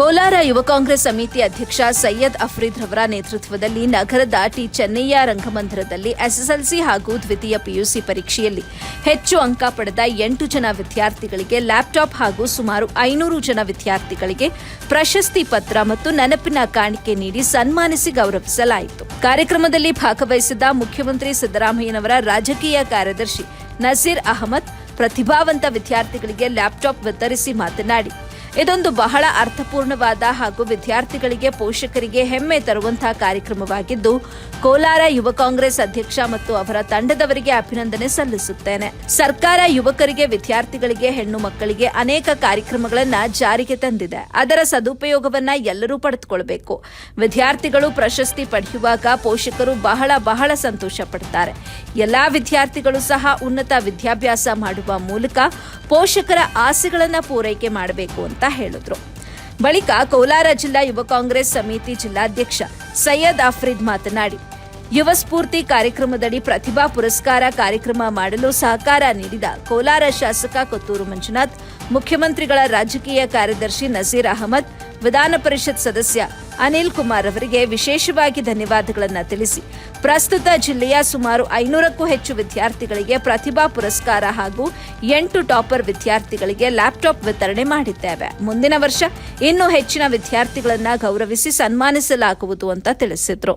ಕೋಲಾರ ಯುವ ಕಾಂಗ್ರೆಸ್ ಸಮಿತಿ ಅಧ್ಯಕ್ಷ ಸೈಯದ್ ಅಫ್ರೀದ್ ರವರ ನೇತೃತ್ವದಲ್ಲಿ ನಗರದ ಟಿ ಚೆನ್ನಯ್ಯ ರಂಗಮಂದಿರದಲ್ಲಿ ಎಸ್ಎಸ್ಎಲ್ಸಿ ಹಾಗೂ ದ್ವಿತೀಯ ಪಿಯುಸಿ ಪರೀಕ್ಷೆಯಲ್ಲಿ ಹೆಚ್ಚು ಅಂಕ ಪಡೆದ ಎಂಟು ಜನ ವಿದ್ಯಾರ್ಥಿಗಳಿಗೆ ಲ್ಯಾಪ್ಟಾಪ್ ಹಾಗೂ ಸುಮಾರು ಐನೂರು ಜನ ವಿದ್ಯಾರ್ಥಿಗಳಿಗೆ ಪ್ರಶಸ್ತಿ ಪತ್ರ ಮತ್ತು ನೆನಪಿನ ಕಾಣಿಕೆ ನೀಡಿ ಸನ್ಮಾನಿಸಿ ಗೌರವಿಸಲಾಯಿತು. ಕಾರ್ಯಕ್ರಮದಲ್ಲಿ ಭಾಗವಹಿಸಿದ ಮುಖ್ಯಮಂತ್ರಿ ಸಿದ್ದರಾಮಯ್ಯನವರ ರಾಜಕೀಯ ಕಾರ್ಯದರ್ಶಿ ನಸೀರ್ ಅಹಮದ್, ಪ್ರತಿಭಾವಂತ ವಿದ್ಯಾರ್ಥಿಗಳಿಗೆ ಲ್ಯಾಪ್ಟಾಪ್ ವಿತರಿಸಿ ಮಾತನಾಡಿ. ಇದೊಂದು ಬಹಳ ಅರ್ಥಪೂರ್ಣವಾದ ಹಾಗೂ ವಿದ್ಯಾರ್ಥಿಗಳಿಗೆ ಪೋಷಕರಿಗೆ ಹೆಮ್ಮೆ ತರುವಂತಹ ಕಾರ್ಯಕ್ರಮವಾಗಿದ್ದು, ಕೋಲಾರ ಯುವ ಕಾಂಗ್ರೆಸ್ ಅಧ್ಯಕ್ಷ ಮತ್ತು ಅವರ ತಂಡದವರಿಗೆ ಅಭಿನಂದನೆ ಸಲ್ಲಿಸುತ್ತೇನೆ. ಸರ್ಕಾರ ಯುವಕರಿಗೆ, ವಿದ್ಯಾರ್ಥಿಗಳಿಗೆ, ಹೆಣ್ಣು ಮಕ್ಕಳಿಗೆ ಅನೇಕ ಕಾರ್ಯಕ್ರಮಗಳನ್ನ ಜಾರಿಗೆ ತಂದಿದೆ. ಅದರ ಸದುಪಯೋಗವನ್ನ ಎಲ್ಲರೂ ಪಡೆದುಕೊಳ್ಬೇಕು. ವಿದ್ಯಾರ್ಥಿಗಳು ಪ್ರಶಸ್ತಿ ಪಡೆಯುವಾಗ ಪೋಷಕರು ಬಹಳ ಬಹಳ ಸಂತೋಷ ಪಡ್ತಾರೆ. ಎಲ್ಲಾ ವಿದ್ಯಾರ್ಥಿಗಳು ಸಹ ಉನ್ನತ ವಿದ್ಯಾಭ್ಯಾಸ ಮಾಡುವ ಮೂಲಕ ಪೋಷಕರ ಆಸೆಗಳನ್ನ ಪೂರೈಕೆ ಮಾಡಬೇಕು ಅಂತ ಹೇಳಿದ್ರು. ಬಳಿಕ ಕೋಲಾರ ಜಿಲ್ಲಾ ಯುವ ಕಾಂಗ್ರೆಸ್ ಸಮಿತಿ ಜಿಲ್ಲಾಧ್ಯಕ್ಷ ಸೈಯದ್ ಆಫ್ರಿದ್ ಮಾತನಾಡಿ ಯುವ ಸ್ಫೂರ್ತಿ ಕಾರ್ಯಕ್ರಮದಡಿ ಪ್ರತಿಭಾ ಪುರಸ್ಕಾರ ಕಾರ್ಯಕ್ರಮ ಮಾಡಲು ಸಹಕಾರ ನೀಡಿದ ಕೋಲಾರ ಶಾಸಕ ಕೊತ್ತೂರು ಮಂಜುನಾಥ್, ಮುಖ್ಯಮಂತ್ರಿಗಳ ರಾಜಕೀಯ ಕಾರ್ಯದರ್ಶಿ ನಸೀರ್ ಅಹಮದ್, ವಿಧಾನ ಪರಿಷತ್ ಸದಸ್ಯ ಅನಿಲ್ ಕುಮಾರ್ ಅವರಿಗೆ ವಿಶೇಷವಾಗಿ ಧನ್ಯವಾದಗಳನ್ನು ತಿಳಿಸಿ. ಪ್ರಸ್ತುತ ಜಿಲ್ಲೆಯ ಸುಮಾರು ಐನೂರಕ್ಕೂ ಹೆಚ್ಚು ವಿದ್ಯಾರ್ಥಿಗಳಿಗೆ ಪ್ರತಿಭಾ ಪುರಸ್ಕಾರ ಹಾಗೂ ಎಂಟು ಟಾಪರ್ ವಿದ್ಯಾರ್ಥಿಗಳಿಗೆ ಲ್ಯಾಪ್ಟಾಪ್ ವಿತರಣೆ ಮಾಡಿದ್ದೇವೆ. ಮುಂದಿನ ವರ್ಷ ಇನ್ನೂ ಹೆಚ್ಚಿನ ವಿದ್ಯಾರ್ಥಿಗಳನ್ನು ಗೌರವಿಸಿ ಸನ್ಮಾನಿಸಲಾಗುವುದು ಅಂತ ತಿಳಿಸಿದ್ರು.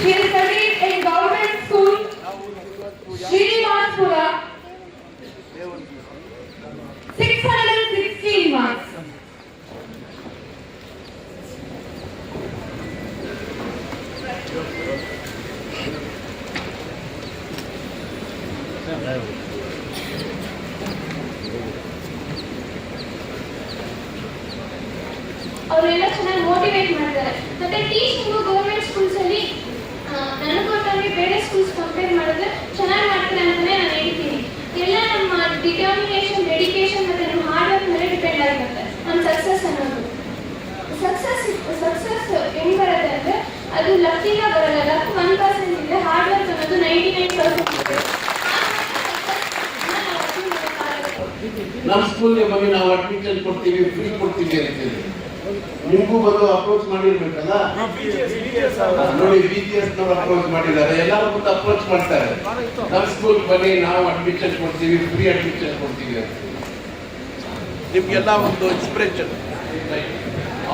She is studied in government school, Srinivaspura. 616 marks. ಅವರೆಲ್ಲ ಚೆನ್ನಾಗಿ ಮೋಟಿವೇಟ್ ಮಾಡ್ತಾರೆ ಮತ್ತೆ ಟೀಚಿಂಗು ಗೌರ್ಮೆಂಟ್ ಸ್ಕೂಲ್ಸ್ ಅದು ಲಕ್ಕಿಂದ ಬರಲ್ಲ. ಲಕ್ ಒನ್ ಪರ್ಸೆಂಟ್ ಇದೆ. ಹಾರ್ಡ್ ವರ್ಕ್ ಅನ್ನೋದು ನೈಂಟಿ ನೈನ್ ಪರ್ಸೆಂಟ್ ಇದೆ ನಮ್ಮ ಸ್ಕೂಲ್ಗೆ ಬಗ್ಗೆ ನಾವು ಅಡ್ಮಿಷನ್ ಕೊಡ್ತೀವಿ ಫ್ರೀ ಕೊಡ್ತೀವಿ ಅಂತೇಳಿ. ನಿಮಗೂ ಬಂದು ಅಪ್ರೋಚ್ ಮಾಡಿರ್ಬೇಕಲ್ಲ? ನೋಡಿ ಬಿ ಟಿ ಎಸ್ ನವರು ಅಪ್ರೋಚ್ ಮಾಡಿದ್ದಾರೆ. ಎಲ್ಲರೂ ಬಂದು ಅಪ್ರೋಚ್ ಮಾಡ್ತಾರೆ. ನಮ್ಮ ಸ್ಕೂಲ್ ಬನ್ನಿ ನಾವು ಅಡ್ಮಿಷನ್ ಕೊಡ್ತೀವಿ ಫ್ರೀ ಅಡ್ಮಿಷನ್ ಕೊಡ್ತೀವಿ ಅಂತ. ನಿಮ್ಗೆಲ್ಲ ಒಂದು ಇನ್ಸ್ಪಿರೇಷನ್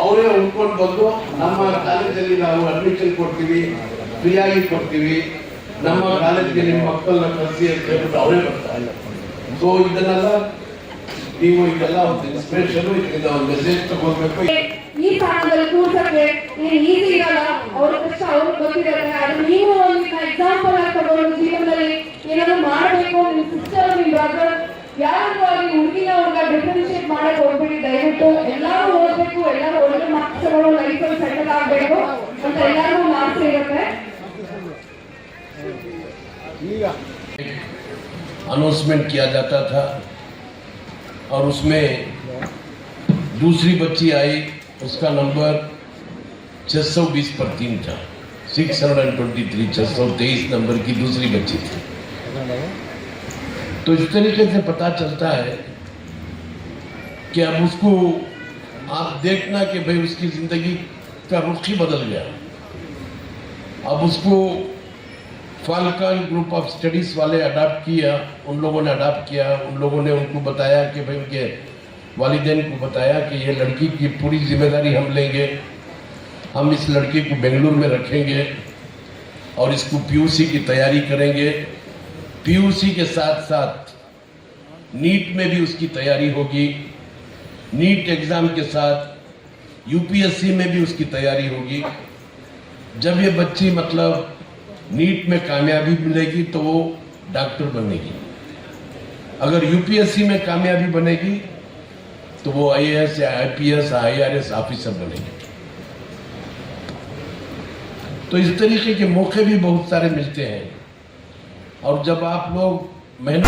ಅವರೇ ಉಳ್ಕೊಂಡು ಬಂದು ನಮ್ಮ ಕಾಲೇಜಲ್ಲಿ ನಾವು ಅಡ್ಮಿಷನ್ ಕೊಡ್ತೀವಿ, ಫ್ರೀಯಾಗಿ ಕೊಡ್ತೀವಿ. ನಮ್ಮ ಕಾಲೇಜ್ಗೆ ನಿಮ್ಮ ಮಕ್ಕಳನ್ನ ಕಲಿಸಿ ಅಂತ ಹೇಳ್ಬಿಟ್ಟು ಅವರೇ ಇಲ್ಲ ಸೊ ಇದನ್ನೆಲ್ಲ ನೀವು ಇದೆಲ್ಲ ಒಂದು ಇನ್ಸ್ಪಿರೇಷನ್ ಇದರಿಂದ ಒಂದು ಮೆಸೇಜ್ ತಗೋಬೇಕು. ಈ ಸ್ಥಾನದಲ್ಲಿ ಕೂರ್ಸಕ್ಕೆ ಇರಲ್ಲ. ಅವ್ರ ಕಷ್ಟ ಅವ್ರಿಗೆ ಗೊತ್ತಿರುತ್ತೆ. ಅದು ನೀವು ಒಂದು ಎಕ್ಸಾಂಪಲ್ ತಗೊಂಡು ಜೀವನದಲ್ಲಿ ಏನಾದ್ರು ಮಾಡಬೇಕು ನಿಮ್ಮ ಸಿಸ್ಟರ್ ನಿಮ್ ಬ್ರದರ್ ಯಾರು ಹುಡುಗಿನ ಹುಡುಗ ಡಿಫ್ರೆನ್ಶಿಯೇಟ್ ಮಾಡಕ್ ಹೋಗ್ಬಿಡಿ. ದಯವಿಟ್ಟು ಎಲ್ಲರೂ ಓದ್ಬೇಕು, ಎಲ್ಲರೂ ಒಳ್ಳೆ ಮಾರ್ಕ್ಸ್ ತಗೊಂಡು ಲೈಫಲ್ಲಿ ಸೆಟಲ್ ಆಗ್ಬೇಕು ಅಂತ ಎಲ್ಲರಿಗೂ ಮಾರ್ಕ್ಸ್ ಇರುತ್ತೆ अनाउंसमेंट किया जाता था और उसमें दूसरी बच्ची आई उसका नंबर 620 पर तीन था 623 623 नंबर की दूसरी बच्ची थी तो इस तरीके से पता चलता है कि अब उसको आप देखना कि भाई उसकी ज़िंदगी का रुख ही बदल गया। अब उसको फाल्कन ग्रुप ऑफ़ स्टडीज़ वाले अडाप्ट किया, उन लोगों ने अडाप्ट किया, उन लोगों ने उनको बताया कि भाई उनके वालिदैन को बताया कि ये लड़की की पूरी ज़िम्मेदारी हम लेंगे, हम इस लड़के को बेंगलुरु में रखेंगे और इसको पीयूसी की तैयारी करेंगे। पीयूसी के साथ साथ नीट में भी उसकी तैयारी होगी। नीट एग्ज़ाम के साथ यूपीएससी में भी उसकी तैयारी होगी। जब ये बच्ची मतलब नीट में कामयाबी मिलेगी तो वो डॉक्टर बनेगी। अगर यूपीएससी में कामयाबी बनेगी तो वो आईएएस या आईपीएस आईआरएस ऑफिसर बनेगी। तो इस तरीके के मौके भी बहुत सारे मिलते हैं। और जब आप लोग मेहनत